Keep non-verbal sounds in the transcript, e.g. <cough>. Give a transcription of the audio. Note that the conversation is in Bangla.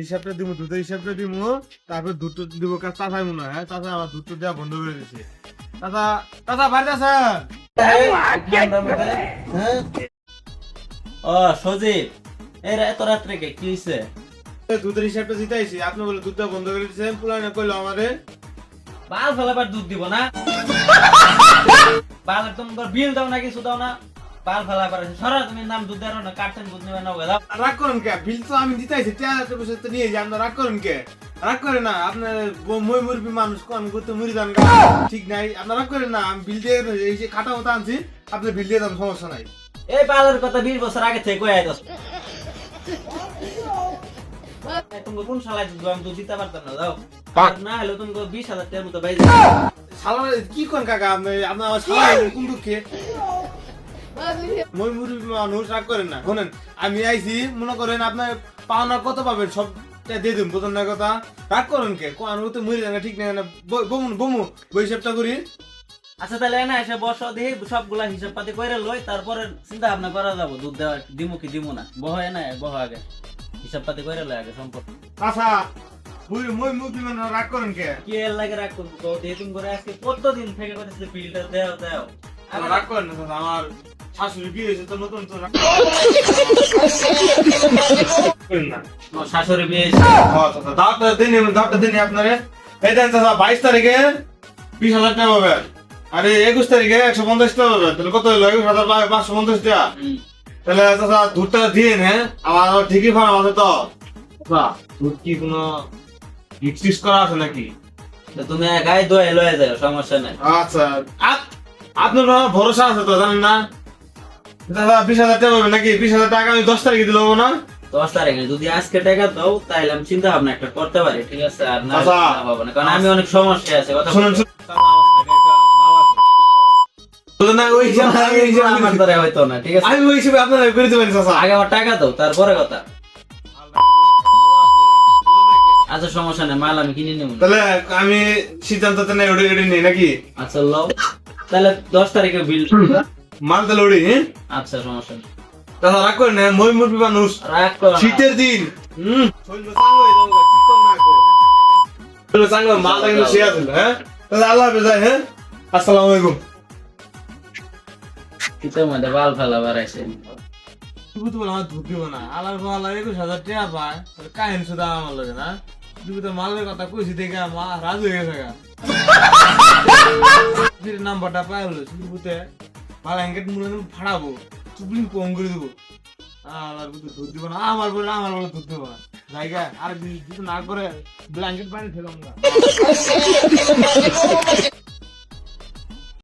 হিসাবটা দিব দুধের হিসাবটা দিব তারপর তো দিব কাজ চাচাই মনে হয়? হ্যাঁ দুধ দেওয়া বন্ধ করে দিছে। চাচা চাচা বাড়িতে আছেন ও সজীব এই এত রাত্রে কে কি হইছে? দুধের হিসাবটা জিতাইছি আপনি বলে দুধ বন্ধ করে দিচ্ছেন পুলানে কইলো আমারে। বাল ফেলাবার দুধ দিব না? <laughs> বাল তোমার বিল দাও না কিছু দাও না। বাল ফেলাবার আছে সরা তুমি নাম দুধ দাও না কাটছেন দুধ নেবে না দাও রাগ করেন কে? বিল তো আমি দিতাইছি টেয়ার বসে তো নিয়ে আপনার রাগ করেন কে? রাগ করে না আপনার মই মুরবি মানুষ কোন করতে মুড়ি দান ঠিক নাই আপনার রাগ করেন না আমি বিল দিয়ে এই যে খাতা মতো আনছি আপনি বিল দিয়ে দেন সমস্যা নাই। এই বালের কথা বিশ বছর আগে থেকে কয়ে আইতাছ। তুমি কোন শালায় দুধ আমি দুধ দিতে পারতাম না দাও না হলে তুমি বিশ হাজার টাকার মতো বাইরে শালা কি কোন কাকা? আপনি আপনার শালা কোন দুঃখে মই মানুষ রাগ করেন না। শোনেন আমি আইছি মনে করেন আপনার পাওনা কত পাবেন? সব দিয়ে দিন বোঝেন না কথা? রাগ করেন কে? কোন তো দেন ঠিক নাই না বমু বমু বই হিসাবটা করি। আচ্ছা তাহলে না এসে বসো দেখি সবগুলা হিসাব পাতি করে লই তারপরে চিন্তা ভাবনা করা যাব দুধ দেওয়া দিমু কি দিমু না? বহ না বহ আগে। হিসাব পাতি করে লই আগে সম্পর্ক। আচ্ছা মুই মই রাগ করেন কে? কি এর লাগে রাখ করব? তো দিয়ে তুমি করে আজকে কতদিন থেকে করতেছে বিলটা দেও দেও। রাগ করেন আমার না বাইশ তারিখে বিশ হাজার টাকা একুশ তারিখে একশো পঞ্চাশ টাকা পাবেন তাহলে কত হলো একুশ হাজার পাঁচশো পঞ্চাশ টাকা। তাহলে দুধটা দিয়ে হ্যাঁ আমার ঠিকই ফার্ম আছে তো দুধ কি কোনো মিক্স করা আছে নাকি তুমি গায়ে দোয়ে লয়ে যাও সমস্যা নাই আচ্ছা আপ- আপনার ভরসা আছে তো, জানেন না দাদা বিশ হাজার টাকা নাকি? বিশ হাজার টাকা আমি দশ তারিখে দিলে হব না? দশ তারিখে যদি আজকে টাকা দাও তাহলে আমি চিন্তা ভাবনা একটা করতে পারি ঠিক আছে? আর না আচ্ছা। ভাবনা কারণ আমি অনেক সমস্যা আছে কথা শুনুন। না, আমি ওই হিসাবে আমার দ্বারা হয়তো না ঠিক আছে? আমি ওই হিসেবে আপনার করে দেবেন আগে আমার টাকা দাও তারপরে কথা। আচ্ছা সমস্যা নেই মাল আমি কিনে নেব। তাহলে আমি সিদ্ধান্ত নেই ওটা নাকি? আচ্ছা লও। তাহলে দশ তারিখে বিল মাল তাহলে হ্যাঁ আচ্ছা সমস্যা দাদা রাগ করেন না মই মুরবি মানুষ। রাগ করো শীতের দিন। হুম। শরীর চাঙ্গ হয়ে কর কর কিন্তু শেয়ার হ্যাঁ? তাহলে আল্লাহ হাফেজ হ্যাঁ? আসসালামু আলাইকুম। শীতের মধ্যে বাল ফেলা বাড়াইছে। তুই আমার ধুত দিব না আলার একুশ হাজার টাকা পায়। তাহলে কাহিন শুধু আমার লাগে না। তুই তো মালের কথা কইছি দেখে মা রাজু হয়ে গেছে <laughs> নাম্বারটা পাই হলো সুপুতে মাল এঙ্গেট মুলে ফাড়াবো চুপলিং কম করে দেবো। আমার বুঝতে ধুত দিব না আমার বলে আমার বলে ধুত দেবো না। জায়গা, আর কিছু না করে ব্ল্যাঙ্কেট পানি ফেলাম না